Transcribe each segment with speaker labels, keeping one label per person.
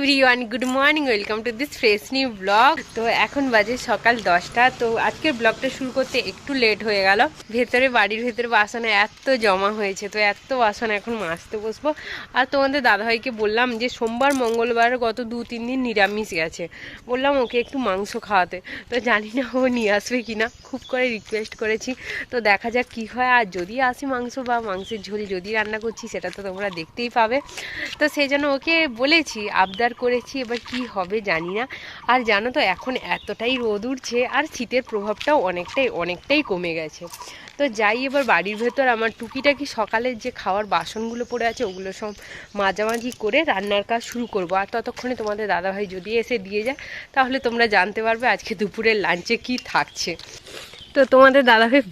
Speaker 1: Everyone good morning welcome to this fresh new blog তো এখন বাজে সকাল দশটা, তো আজকের ব্লগটা শুরু করতে একটু লেট হয়ে গেল। ভেতরে, বাড়ির ভেতরে বাসন এত জমা হয়েছে, তো এত বাসন এখন মাজতে বসবো। আর তোমাদের দাদাভাইকে বললাম যে সোমবার, মঙ্গলবার গত দু, তিন দিন নিরামিষ গেছে। বললাম ওকে একটু মাংস খাওয়াতে। তো জানি না ও নিয়ে আসবে কিনা, খুব করে রিকোয়েস্ট করেছি। তো দেখা যাক কি হয়। আর যদি আসি মাংস বা মাংসের ঝোল যদি রান্না করছি, সেটা তো তোমরা দেখতেই পাবে। তো সেই জন্য ওকে বলেছি, আবদার করেছি, এবার কি হবে জানি না। আর জানো তো, এখন এতটাই রোদ উঠছে, আর শীতের প্রভাবটাও অনেকটাই অনেকটাই কমে গেছে। তো যাই, এবার বাড়ির ভেতর আমার টুকিটাকি সকালের যে খাওয়ার বাসনগুলো পড়ে আছে, ওগুলো সব মাঝামাঝি করে রান্নার কাজ শুরু করব। আর ততক্ষণে তোমাদের দাদাভাই যদি এসে দিয়ে যায়, তাহলে তোমরা জানতে পারবে আজকে দুপুরের লাঞ্চে কি থাকছে। তো তোমাদের দাদাভাই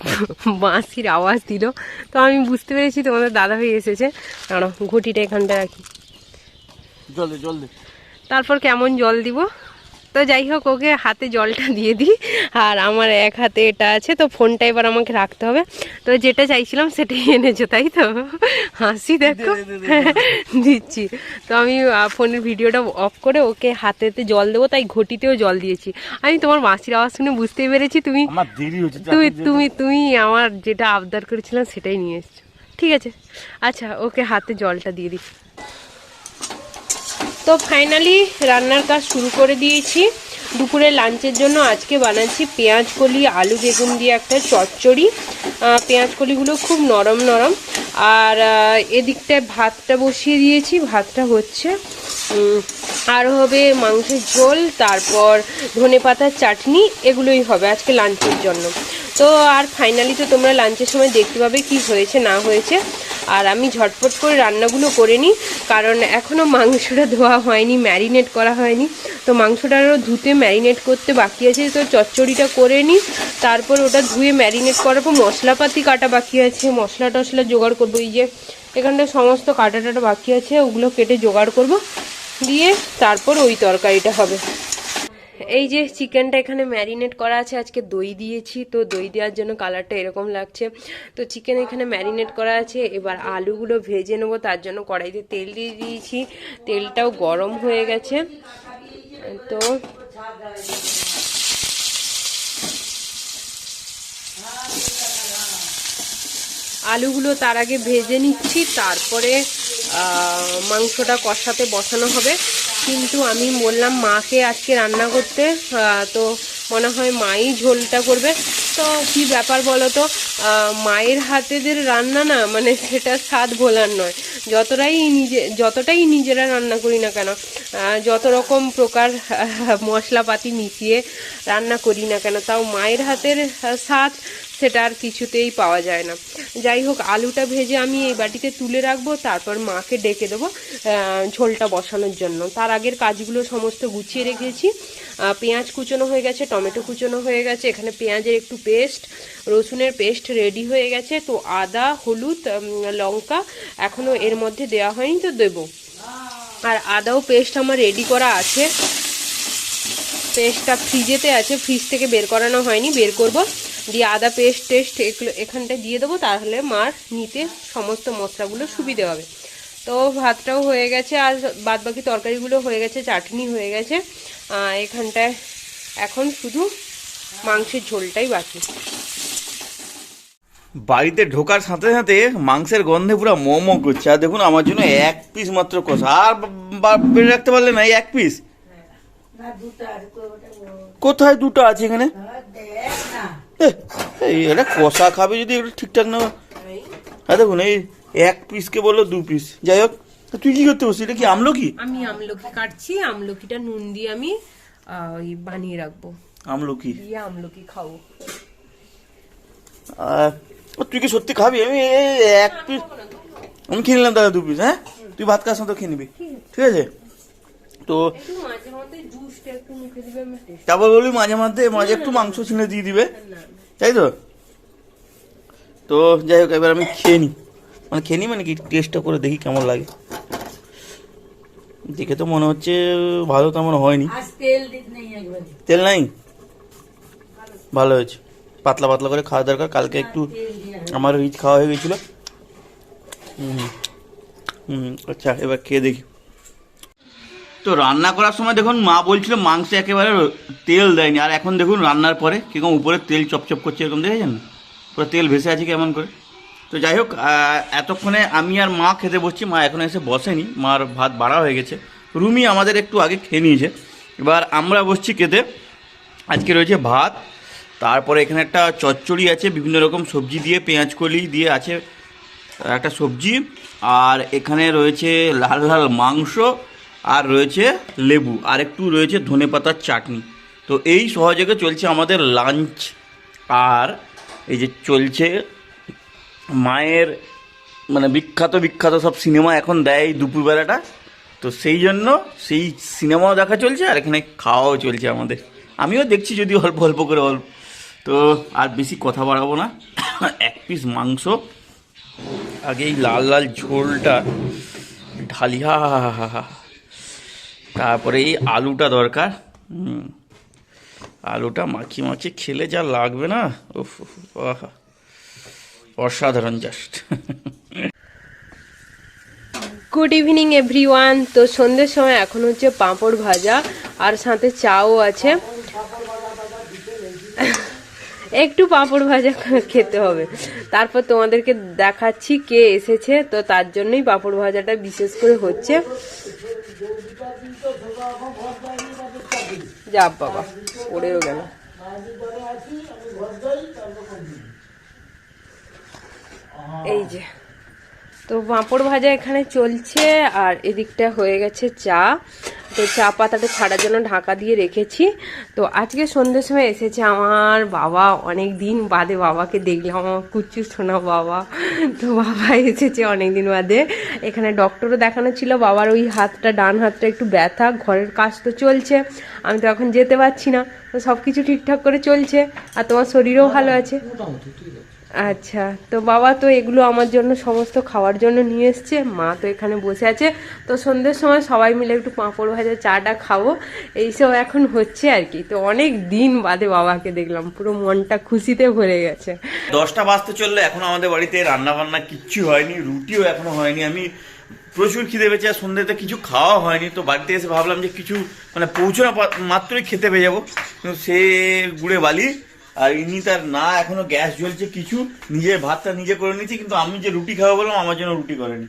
Speaker 1: বাঁশির আওয়াজ দিল। তো আমি বুঝতে পেরেছি তোমাদের দাদাভাই এসেছে। দাঁড়াও, ঘটিটা এখানটা রাখি।
Speaker 2: জল জল
Speaker 1: তারপর কেমন জল দিব? তো যাই হোক ওকে হাতে জলটা দিয়ে দিই। আর আমার এক হাতে এটা আছে তো ফোনটা এবার আমাকে রাখতে হবে। তো যেটা চাইছিলাম সেটাই এনেছো তাই তো? হাসি দেখো। দিচ্ছি। তো আমি ফোনের ভিডিওটা অফ করে ওকে হাতেতে জল দেবো তাই ঘটিতেও জল দিয়েছি। আমি তোমার মাসির আওয়াজ শুনে বুঝতেই পেরেছি তুমি তুমি তুমি তুমি আমার যেটা আবদার করেছিলাম সেটাই নিয়ে এসছো। ঠিক আছে। আচ্ছা ওকে হাতে জলটা দিয়ে দিই তো ফাইনালি রান্নার কাজ শুরু করে দিয়েছি। দুপুরে লাঞ্চের জন্য আজকে বানাচ্ছি পেঁয়াজ কলি, আলু বেগুন দিয়ে একটা চচ্চড়ি। পেঁয়াজ কলিগুলো খুব নরম নরম। আর এদিকটায় ভাতটা বসিয়ে দিয়েছি। ভাতটা হচ্ছে আর হবে মাংসের ঝোল, তারপর ধনে পাতার চাটনি, এগুলোই হবে আজকে লাঞ্চের জন্য। তো আর ফাইনালি তো তোমরা লাঞ্চের সময় দেখতে পাবে কি হয়েছে, না হয়েছে। আর আমি ঝটপট করে রান্নাগুলো করে নিই, কারণ এখনও মাংসটা ধোয়া হয়নি ম্যারিনেট করা হয়নি। তো মাংসটারও ধুতে ম্যারিনেট করতে বাকি আছে, তো চচ্চড়িটা করে নিই। তারপর ওটা ধুয়ে ম্যারিনেট করার পর মশলাপাতি কাটা বাকি আছে, মশলা টশলা জোগাড় করব, এই যে এখানটা সমস্ত কাটা টাটা বাকি আছে, ওগুলো কেটে জোগাড় করব। দিয়ে তারপর ওই তরকারিটা হবে। এই যে চিকেনটা এখানে ম্যারিনেট করা আছে, আজকে দই দিয়েছি, তো দই দেওয়ার জন্য কালারটা এরকম লাগছে। তো চিকেন এখানে ম্যারিনেট করা আছে, এবার আলুগুলো ভেজে নেব, তার জন্য কড়াইতে তেল দিয়ে দিয়েছি। তেলটাও গরম হয়ে গেছে। তো আলুগুলো তার আগে ভেজে নিচ্ছি, তারপরে মাংসটা কষাতে বসানো হবে। কিন্তু আমি বললাম মাকে আজকে রান্না করতে তো মনে হয় মাই ঝোলটা করবে। তো কি ব্যাপার বলো তো মায়ের হাতেদের রান্না না মানে সেটা স্বাদ ভোলার নয়। যতটাই নিজে যতটাই নিজেরা রান্না করি না কেন যত রকম প্রকার মশলাপাতি মিশিয়ে রান্না করি না কেন, তাও মায়ের হাতের স্বাদ সেটা আর কিছুতেই পাওয়া যায় না। যাই হোক, আলুটা ভেজে আমি এই বাটিতে তুলে রাখব, তারপর মাকে ডেকে দেবো ঝোলটা বসানোর জন্য। তার আগের কাজগুলো সমস্ত গুছিয়ে রেখেছি। পেঁয়াজ কুচোনো হয়ে গেছে, টমেটো কুচোনো হয়ে গেছে, এখানে পেঁয়াজের একটু পেস্ট, রসুনের পেস্ট রেডি হয়ে গেছে। তো আদা, হলুদ লঙ্কা এখনও এর মধ্যে দেওয়া হয়নি, তো দেবো। আর আদাও পেস্ট আমার রেডি করা আছে। পেস্টটা ফ্রিজেতে আছে, ফ্রিজ থেকে বের করানো হয়নি, বের করব। দিয়ে আদা পেস্ট টেস্ট এগুলো এখানটায় দিয়ে দেবো তাহলে মার নিতে সমস্ত মশলাগুলো সুবিধে হবে। তো ভাতটাও হয়ে গেছে আর বাদ বাকি তরকারিগুলো হয়ে গেছে চাটনি হয়ে গেছে। এখানটায় এখন শুধু মাংসের ঝোলটাই বাকি।
Speaker 2: বাড়িতে ঢোকার সাথে সাথে মাংসের গন্ধে পুরো মোমো করছে। আর দেখুন আমার জন্য এক পিস মাত্র কষা। আর বেড়ে রাখতে পারলে না এই এক পিস কোথায় দুটো আছে এখানে? এটা কষা খাবে যদি একটু ঠিকঠাক না। হ্যাঁ দেখুন এই এক পিসকে বলল দু পিস। যাই হোক তুই কি করতে বসছিস এটা কি আমলো কি
Speaker 1: আমি আমলকি কাটছি আমলকিটা নুন দিয়ে আমি ওই বানিয়ে রাখব।
Speaker 2: আমলো কি
Speaker 1: দিয়ে আমলকি খাব।
Speaker 2: তুই কি সত্যি খাবি? আমি এই এক পিস আমি খেয়ে নিলাম দাদা দু পিস হ্যাঁ? তুই ভাত খাওয়ার সাথে খেয়ে নিবি। ঠিক আছে? তো তারপর বলবি মাঝে মাঝে মাঝে একটু মাংস ছিঁড়ে দিয়ে দিবে। তাই তো? তো যাই হোক এবার আমি খেয়ে নিই মানে খেয়ে নিই মানে কি? টেস্টটা করে দেখি কেমন লাগে। দেখে তো মনে হচ্ছে ভালো তেমন হয়নি।
Speaker 3: তেল নাই
Speaker 2: ভালো হয়েছে। পাতলা পাতলা করে খাওয়া দরকার। কালকে একটু আমার রিচ খাওয়া হয়ে গেছিল। হুম হুম আচ্ছা এবার খেয়ে দেখি। তো রান্না করার সময় দেখুন মা বলছিল মাংসে একেবারে তেল দেয়নি। আর এখন দেখুন রান্নার পরে কীরকম উপরে তেল চপচপ করছে এরকম, দেখেছেন? পুরো তেল ভেসে আছে কেমন করে। তো যাই হোক এতক্ষণে আমি আর মা খেতে বসছি। মা এখন এসে বসেনি। মার ভাত বাড়া হয়ে গেছে। রুমি আমাদের একটু আগে খেয়ে নিয়েছে। এবার আমরা বসছি খেতে। আজকে রয়েছে ভাত। তারপরে এখানে একটা চচ্চড়ি আছে, বিভিন্ন রকম সবজি দিয়ে, পেঁয়াজ কলি দিয়ে আছে, একটা সবজি। আর এখানে রয়েছে লাল লাল মাংস। আর রয়েছে লেবু, আর একটু রয়েছে ধনেপাতার চাটনি। তো এই সহযোগে চলছে আমাদের লাঞ্চ আর এই যে চলছে মায়ের মানে বিখ্যাত বিখ্যাত সব সিনেমা এখন দেয় দুপুরবেলাটা। তো সেই জন্য সেই সিনেমাও দেখা চলছে, আর এখানে খাওয়াও চলছে আমাদের। আমিও দেখছি যদি অল্প অল্প করে অল্প। তো আর বেশি কথা বাড়াবো না। এক পিস মাংস, আগে এই লাল লাল ঝোলটা ঢালিয়া তারপরে এই আলুটা দরকার। আলুটা মাখি মাখিয়ে খেলে যা লাগবে না। অসাধারণ জাস্ট।
Speaker 1: গুড ইভিনিং এভরিওয়ান তো সন্ধ্যের সময় এখন হচ্ছে পাঁপড় ভাজা আর সাথে চাও আছে। একটু পাঁপড় ভাজা খেতে হবে। তারপর তোমাদেরকে দেখাচ্ছি কে এসেছে। তো তার জন্যই পাঁপড় ভাজাটা বিশেষ করে হচ্ছে। যা বাবা, পড়েও গেল। এই যে, তো পাঁপড় ভাজা এখানে চলছে, আর এদিকটা হয়ে গেছে চা। তো চা পাতাটা ছাড়ার জন্য ঢাকা দিয়ে রেখেছি। তো আজকে সন্ধ্যের সময় এসেছে আমার বাবা। অনেক দিন বাদে বাবাকে দেখলাম, আমার কুচু শোনা বাবা। তো বাবা এসেছে অনেক দিন বাদে। এখানে ডক্টরও দেখানো ছিল, বাবার ওই হাতটা, ডান হাতটা একটু ব্যথা, ঘরের কাজ তো চলছে। আমি তো এখন যেতে পারছি না। তো সব কিছু ঠিকঠাক করে চলছে, আর তোমার শরীরও ভালো আছে। আচ্ছা তো বাবা তো এগুলো আমার জন্য সমস্ত খাওয়ার জন্য নিয়ে এসছে, মা তো এখানে বসে আছে। তো সন্ধ্যের সময় সবাই মিলে একটু পাঁপড় ভাজা চাটা খাব, এইসব এখন হচ্ছে আর কি। তো অনেক দিন বাদে বাবাকে দেখলাম, পুরো মনটা খুশিতে ভরে গেছে।
Speaker 2: দশটা বাজতে চললে এখন আমাদের বাড়িতে রান্না বান্না কিচ্ছু হয়নি, রুটিও এখনও হয়নি। আমি প্রচুর খিদে পেয়েছে আর সন্ধ্যেতে কিছু খাওয়া হয়নি। তো বাড়িতে এসে ভাবলাম যে কিছু মানে পৌঁছানো মাত্রই খেতে পেয়ে যাব। সে গুড়ে বালি আর ইনি তার না এখনও গ্যাস জ্বলছে কিছু নিজে ভাতটা নিজে করে নিয়েছি কিন্তু আমি যে রুটি খাব বললাম আমার জন্য রুটি করেনি।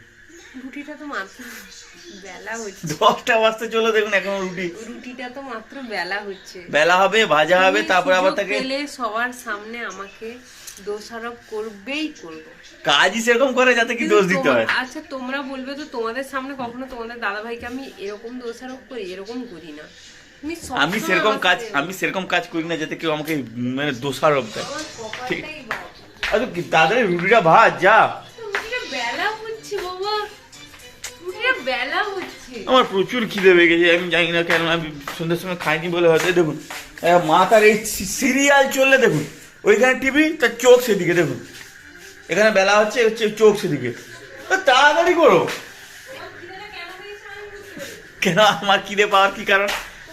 Speaker 1: রুটিটা তো মাত্র বেলা হচ্ছে।
Speaker 2: দশটা বাজতে চলে দেখুন এখনও রুটি।
Speaker 1: রুটিটা তো মাত্র বেলা হচ্ছে।
Speaker 2: বেলা হবে ভাজা হবে তারপরে আবার তাকে
Speaker 1: সবার সামনে আমাকে দোষারোপ করবেই করব।
Speaker 2: কাজই সেরকম করে যাতে কি দোষ দিতে হয়।
Speaker 1: আচ্ছা তোমরা বলবে তো তোমাদের সামনে কখনো তোমাদের দাদা ভাইকে আমি এরকম দোষারোপ করি এরকম করি না।
Speaker 2: আমি সেরকম কাজ আমি সেরকম কাজ করি না যাতে কেউ আমাকে মানে দোষারোপ দেয়।
Speaker 1: ঠিক।
Speaker 2: আরে কি তাড়াতাড়ি রুটিটা ভাত যা।
Speaker 1: রুটিটা বেলা হচ্ছে বাবা। রুটিটা বেলা হচ্ছে।
Speaker 2: আমার প্রচুর খিদে পেয়ে গেছে আমি জানি না কেন আমি সন্ধ্যের সময় খাইনি বলে হয়তো দেখুন মা তার এই সিরিয়াল চললে দেখুন ওইখানে টিভি তার চোখ সেদিকে দেখুন। এখানে বেলা হচ্ছে হচ্ছে চোখ সেদিকে। তাড়াতাড়ি করো। কেন আমার খিদে পাওয়ার কি কারণ?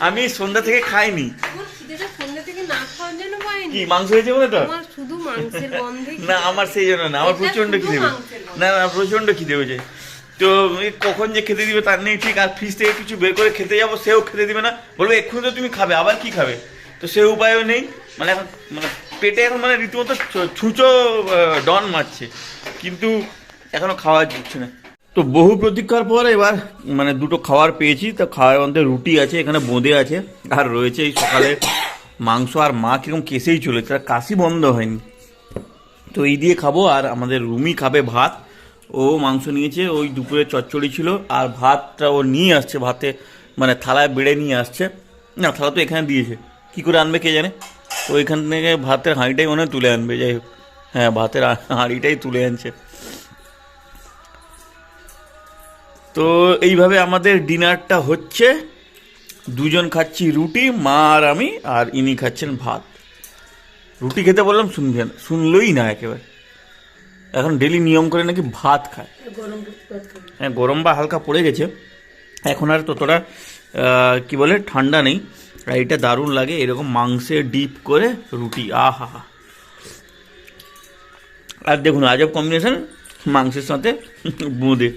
Speaker 2: আমি সন্ধ্যা থেকে খাইনি। কি মাংস হয়েছে বলে তো? না আমার সেই জন্য না আমার
Speaker 1: প্রচণ্ড
Speaker 2: খিদে। না না প্রচণ্ড খিদে হয়েছে তো কখন যে খেতে দিবে তার নেই ঠিক আর ফ্রিজ থেকে কিছু বের করে খেতে যাব সেও খেতে দিবে না। বলবে এক্ষুনি তো তুমি খাবে আবার কি খাবে? তো সে উপায়ও নেই। মানে এখন মানে পেটে এখন মানে রীতিমতো ছুঁচো ডন মারছে। কিন্তু এখনও খাওয়া যাচ্ছে না। তো বহু প্রতীক্ষার পর এবার মানে দুটো খাবার পেয়েছি। তো খাওয়ার মধ্যে রুটি আছে, এখানে বোঁদে আছে, আর রয়েছে এই সকালে মাংস আর মা কীরকম কেসেই চলেছে, আর কাশি বন্ধ হয়নি। তো এই দিয়ে খাব, আর আমাদের রুমি খাবে ভাত। ও মাংস নিয়েছে, ওই দুপুরে চচ্চড়ি ছিল, আর ভাতটা ও নিয়ে আসছে, ভাতে মানে থালায় বেড়ে নিয়ে আসছে। না, থালা তো এখানে দিয়েছে। কি করে আনবে কে জানে? তো ওইখান থেকে ভাতের হাঁড়িটাই মনে তুলে আনবে, যাই হোক। হ্যাঁ ভাতের হাঁড়িটাই তুলে আনছে। তো এইভাবে আমাদের ডিনারটা হচ্ছে। দুজন খাচ্ছি রুটি মা আর আমি আর ইনি খাচ্ছেন ভাত। রুটি খেতে বললাম শুনবে না শুনলই না একেবারে। এখন ডেলি নিয়ম করে নাকি ভাত খায়। হ্যাঁ গরম বা হালকা পড়ে গেছে। এখন আর ততটা কি বলে ঠান্ডা নেই। আর এটা দারুণ লাগে এরকম মাংসে ডিপ করে রুটি আহা হা। আর দেখুন আজব কম্বিনেশন মাংসের সাথে বোঁদে।